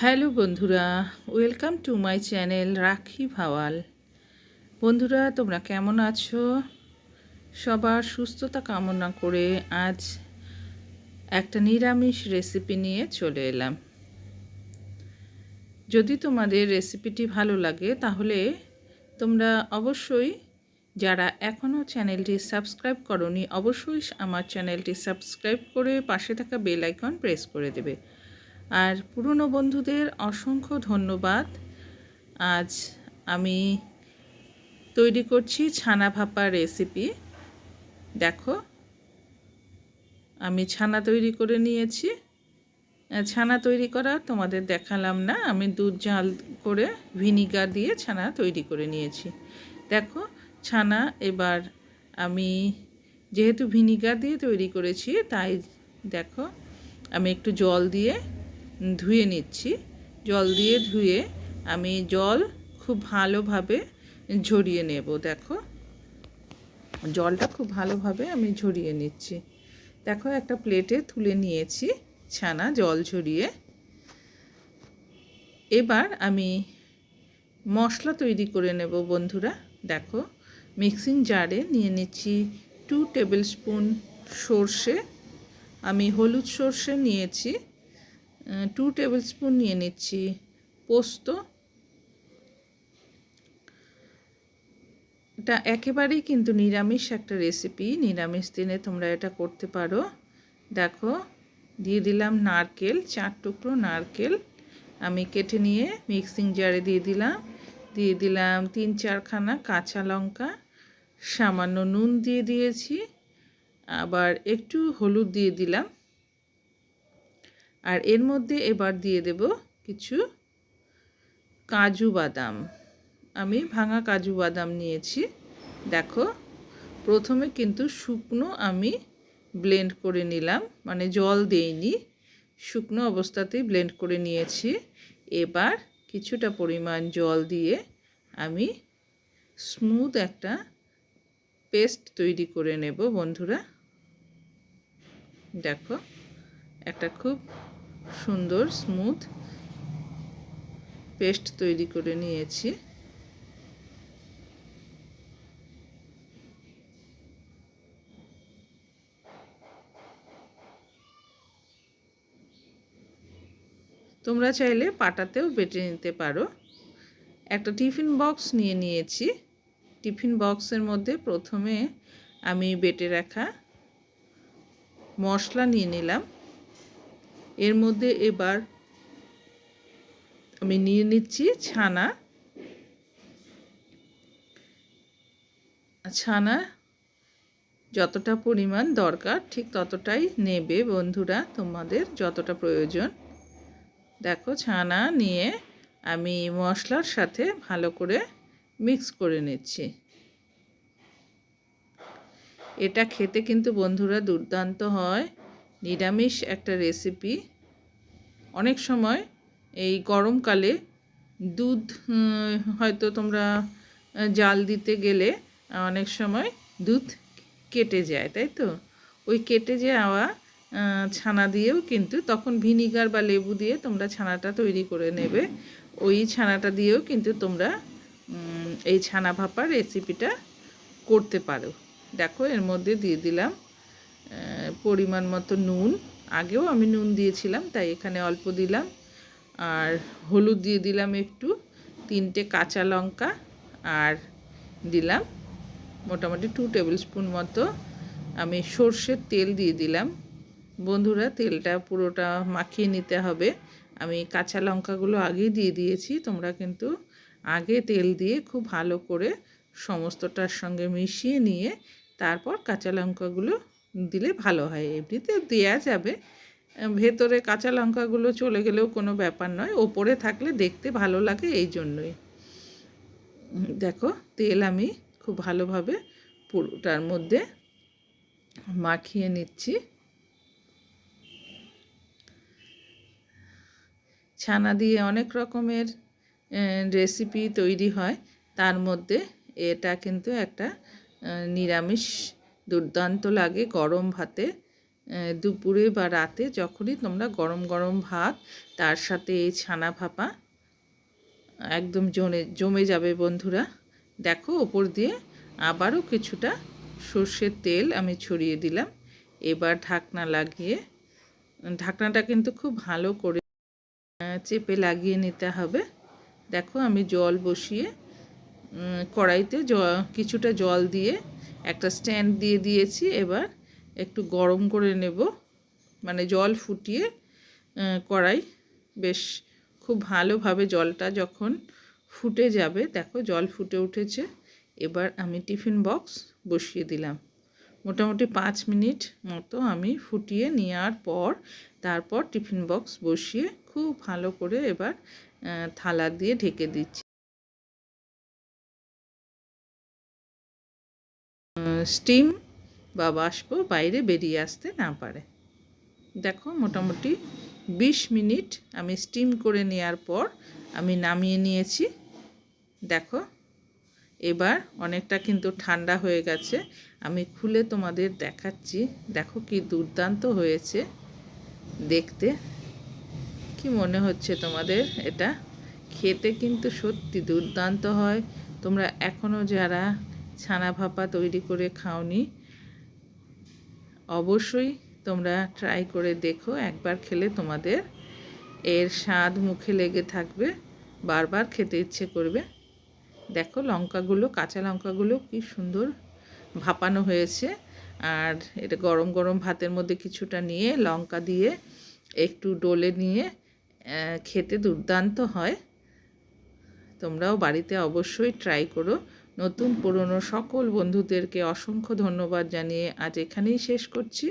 Hello বন্ধুরা, welcome to my channel রাখি ভাওয়াল। বন্ধুরা, তোমরা কেমন আছো? সবার সুস্থতা কামনা করে আজ একটা নিরামিষ রেসিপি নিয়ে চলে এলাম। যদি তোমাদের রেসিপিটি ভালো লাগে, তাহলে তোমরা অবশ্যই যারা এখনও চ্যানেলটি সাবস্ক্রাইব করনি, অবশ্যই আমার চ্যানেলটি সাবস্ক্রাইব করে পাশে থাকা বেল আইকন প্রেস করে দেবে। আর পুরনো বন্ধুদের অসংখ্য ধন্যবাদ। আজ আমি তৈরি করছি ছানা ভাপা রেসিপি দেখো, আমি ছানা তৈরি করে নিয়েছি। ছানা তৈরি করা তোমাদের দেখালাম না। আমি দুধ জাল করে ভিনিগার দিয়ে ছানা তৈরি করে নিয়েছি। দেখো, ছানা এবার আমি যেহেতু ভিনিগার দিয়ে তৈরি করেছি, তাই দেখো, আমি একটু জল দিয়ে ধুয়ে নিচ্ছি। জল দিয়ে ধুয়ে আমি জল খুব ভালোভাবে ঝরিয়ে নেব, দেখো। জলটা খুব ভালোভাবে আমি ঝরিয়ে নিচ্ছি। দেখো, একটা প্লেটে তুলে নিয়েছি ছানা জল ঝরিয়ে। এবার আমি মশলা তৈরি করে নেব, বন্ধুরা। দেখো, মিক্সিং জারে নিয়ে নিচ্ছি টু টেবিল স্পুন সর্ষে। আমি হলুদ সর্ষে নিয়েছি। টু টেবিল স্পুন নিয়ে নিচ্ছি পোস্ত। এটা একেবারেই কিন্তু নিরামিষ একটা রেসিপি নিরামিষ দিনে তোমরা এটা করতে পারো। দেখো, দিয়ে দিলাম নারকেল, চার টুকরো নারকেল। আমি কেটে নিয়ে মিক্সিং জারে দিয়ে দিলাম। দিয়ে দিলাম তিন চারখানা কাঁচা লঙ্কা, সামান্য নুন দিয়ে দিয়েছি। আবার একটু হলুদ দিয়ে দিলাম। আর এর মধ্যে এবার দিয়ে দেব কিছু কাজু বাদাম। আমি ভাঙা কাজু বাদাম নিয়েছি। দেখো, প্রথমে কিন্তু শুকনো আমি ব্লেন্ড করে নিলাম মানে জল দেইনি, শুকনো অবস্থাতেই ব্লেন্ড করে নিয়েছি। এবার কিছুটা পরিমাণ জল দিয়ে আমি স্মুথ একটা পেস্ট তৈরি করে নেব, বন্ধুরা। দেখো, একটা খুব সুন্দর স্মুথ পেস্ট তৈরি করে নিয়েছি। তোমরা চাইলে পাটাতেও বেটে নিতে পারো। একটা টিফিন বক্স নিয়ে নিয়েছি। টিফিন বক্সের মধ্যে প্রথমে আমি বেটে রাখা মশলা নিয়ে নিলাম। এর মধ্যে এবার আমি নিয়ে নিচ্ছি ছানা। ছানা যতটা পরিমাণ দরকার ঠিক ততটাই নেবে বন্ধুরা, তোমাদের যতটা প্রয়োজন। দেখো ছানা নিয়ে আমি মশলার সাথে ভালো করে মিক্স করে নিচ্ছি। এটা খেতে কিন্তু বন্ধুরা দুর্দান্ত হয়। নিরামিষ একটা রেসিপি অনেক সময় এই গরমকালে দুধ হয়তো তোমরা জাল দিতে গেলে অনেক সময় দুধ কেটে যায়, তাই তো? ওই কেটে যাওয়া ছানা দিয়েও কিন্তু তখন ভিনিগার বা লেবু দিয়ে তোমরা ছানাটা তৈরি করে নেবে। ওই ছানাটা দিয়েও কিন্তু তোমরা এই ছানা ভাপার রেসিপিটা করতে পারো। দেখো, এর মধ্যে দিয়ে দিলাম পরিমাণ মতো নুন। আগেও আমি নুন দিয়েছিলাম, তাই এখানে অল্প দিলাম। আর হলুদ দিয়ে দিলাম একটু, তিনটে কাঁচা লঙ্কা, আর দিলাম মোটামুটি টু টেবিল স্পুন মতো। আমি সর্ষের তেল দিয়ে দিলাম। বন্ধুরা, তেলটা পুরোটা মাখিয়ে নিতে হবে। আমি কাঁচা লঙ্কাগুলো আগেই দিয়ে দিয়েছি, তোমরা কিন্তু আগে তেল দিয়ে খুব ভালো করে সমস্তটার সঙ্গে মিশিয়ে নিয়ে তারপর কাঁচা লঙ্কাগুলো দিলে ভালো হয়। এমনিতে দেওয়া যাবে। ভেতরে কাঁচা লঙ্কাগুলো চলে গেলেও কোনো ব্যাপার নয়। ওপরে থাকলে দেখতে ভালো লাগে এই জন্যই। দেখো, তেল আমি খুব ভালোভাবে পুরোটার মধ্যে মাখিয়ে নিচ্ছি। ছানা দিয়ে অনেক রকমের রেসিপি তৈরি হয়। তার মধ্যে এটা কিন্তু একটা নিরামিষ দুর্দান্ত লাগে গরম ভাতে। দুপুরে বা রাতে যখনই তোমরা গরম গরম ভাত, তার সাথে এই ছানা ভাপা, একদম জমে জমে যাবে বন্ধুরা। দেখো ওপর দিয়ে আবারও কিছুটা সর্ষের তেল আমি ছড়িয়ে দিলাম। এবার ঢাকনা লাগিয়ে, ঢাকনাটা কিন্তু খুব ভালো করে চেপে লাগিয়ে নিতে হবে। দেখো আমি জল বসিয়ে কড়াইতে কিছুটা জল দিয়ে একটা স্ট্যান্ড দিয়ে দিয়েছি। এবার একটু গরম করে নেব। মানে জল ফুটিয়ে কড়াই বেশ খুব ভালোভাবে জলটা যখন ফুটে যাবে, দেখো জল ফুটে উঠেছে। এবার আমি টিফিন বক্স বসিয়ে দিলাম। মোটামুটি পাঁচ মিনিট মতো আমি ফুটিয়ে নেওয়ার পর তারপর টিফিন বক্স বসিয়ে খুব ভালো করে এবার থালা দিয়ে ঢেকে দিচ্ছি। স্টিম বা বাষ্প বাইরে বেরিয়ে আসতে না পারে। দেখো মোটামুটি বিশ মিনিট আমি স্টিম করে নেওয়ার পর আমি নামিয়ে নিয়েছি। দেখো, এবার অনেকটা কিন্তু ঠান্ডা হয়ে গেছে। আমি খুলে তোমাদের দেখাচ্ছি। দেখো কি দুর্দান্ত হয়েছে। দেখতে কি মনে হচ্ছে তোমাদের? এটা খেতে কিন্তু সত্যি দুর্দান্ত হয়। তোমরা এখনও যারা ছানা ভাপা তৈরি করে খাওনি। অবশ্যই তোমরা ট্রাই করে দেখো, একবার খেলে তোমাদের এর স্বাদ মুখে লেগে থাকবে, বারবার খেতে ইচ্ছে করবে। দেখো লঙ্কাগুলো, কাঁচা লঙ্কাগুলো কি সুন্দর ভাপানো হয়েছে। আর এটা গরম গরম ভাতের মধ্যে কিছুটা নিয়ে লঙ্কা দিয়ে একটু ডোলে নিয়ে খেতে দুর্দান্ত হয়। তোমরাও বাড়িতে অবশ্যই ট্রাই করো। নতুন পুরনো সকল বন্ধুদেরকে অসংখ্য ধন্যবাদ জানিয়ে আজ এখানেই শেষ করছি।